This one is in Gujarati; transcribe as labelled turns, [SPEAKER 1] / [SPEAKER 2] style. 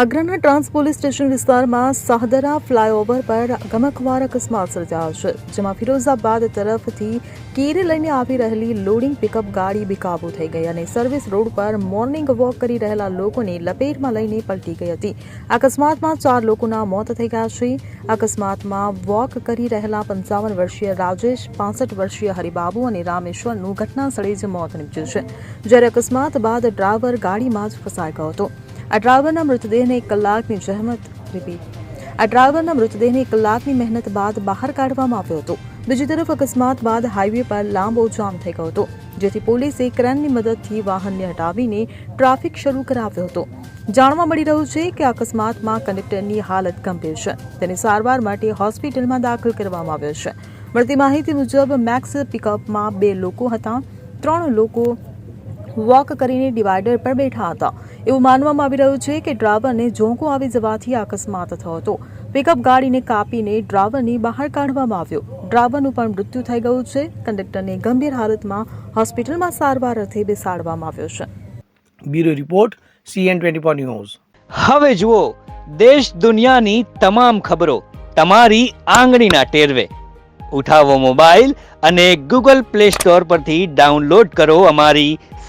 [SPEAKER 1] આગ્રાના ટ્રાન્સ પોલીસ સ્ટેશન વિસ્તારમાં સાહદરા ફ્લાયઓવર પર ગમકવાર અકસ્માત સર્જાયો છે, જેમાં ફિરોઝાબાદ તરફથી કેરે લઈને આવી રહેલી લોડિંગ પિકઅપ ગાડી બેકાબુ થઈ ગઈ અને સર્વિસ રોડ પર મોર્નિંગ વોક કરી રહેલા લોકોને લપેટમાં લઈને પલટી ગઈ હતી. અકસ્માતમાં ચાર લોકોના મોત થઈ ગયા છે. અકસ્માતમાં વોક કરી રહેલા પંચાવન વર્ષીય રાજેશ, પાસઠ વર્ષીય હરિબાબુ અને રામેશ્વરનું ઘટના સ્થળે જ મોત નીપજ્યું છે, જ્યારે અકસ્માત બાદ ડ્રાઈવર ગાડીમાં જ ફસાઈ ગયો હતો. આ ડ્રાઈવરના મૃતદેહને એક કલાકની જહેમત રિપીટ આ ડ્રાઈવરના મૃતદેહને એક કલાકની મહેનત બાદ બહાર કાઢવામાં આવ્યો હતો બીજી તરફ અકસ્માત બાદ હાઈવે પર લાંબો જામ થઈ ગયો હતો જેથી પોલીસે ક્રેનની મદદથી વાહનને હટાવીને ટ્રાફિક શરૂ કરાવ્યો હતો જાણવા મળી રહ્યું છે કે અકસ્માતમાં કંડક્ટરની હાલત ગંભીર છે, તેની સારવાર માટે હોસ્પિટલમાં દાખલ કરવામાં આવ્યો છે. મળતી માહિતી મુજબ, મેક્સ પિકઅપમાં બે લોકો હતા, ત્રણ લોકો વોક કરીને ડિવાઈડર પર બેઠા હતા. એવું માનવામાં આવી રહ્યું છે કે ડ્રાઈવરને ઝોંકો આવી જવાથી અકસ્માત થયો હતો. પિકઅપ ગાડીને કાપીને ડ્રાઈવરને બહાર કાઢવામાં આવ્યો. ડ્રાઈવરનું પણ મૃત્યુ થઈ ગયું છે. કંડક્ટરને ગંભીર હાલતમાં હોસ્પિટલમાં સારવાર અર્થે બેસાડવામાં આવ્યો છે.
[SPEAKER 2] Bureau report C N twenty four news.
[SPEAKER 3] હવે જુઓ દેશ દુનિયાની તમામ ખબરો તમારી આંગળીના ટેરવે. ઉઠાવો મોબાઈલ અને ગૂગલ પ્લે સ્ટોર પરથી ડાઉનલોડ કરો અમારી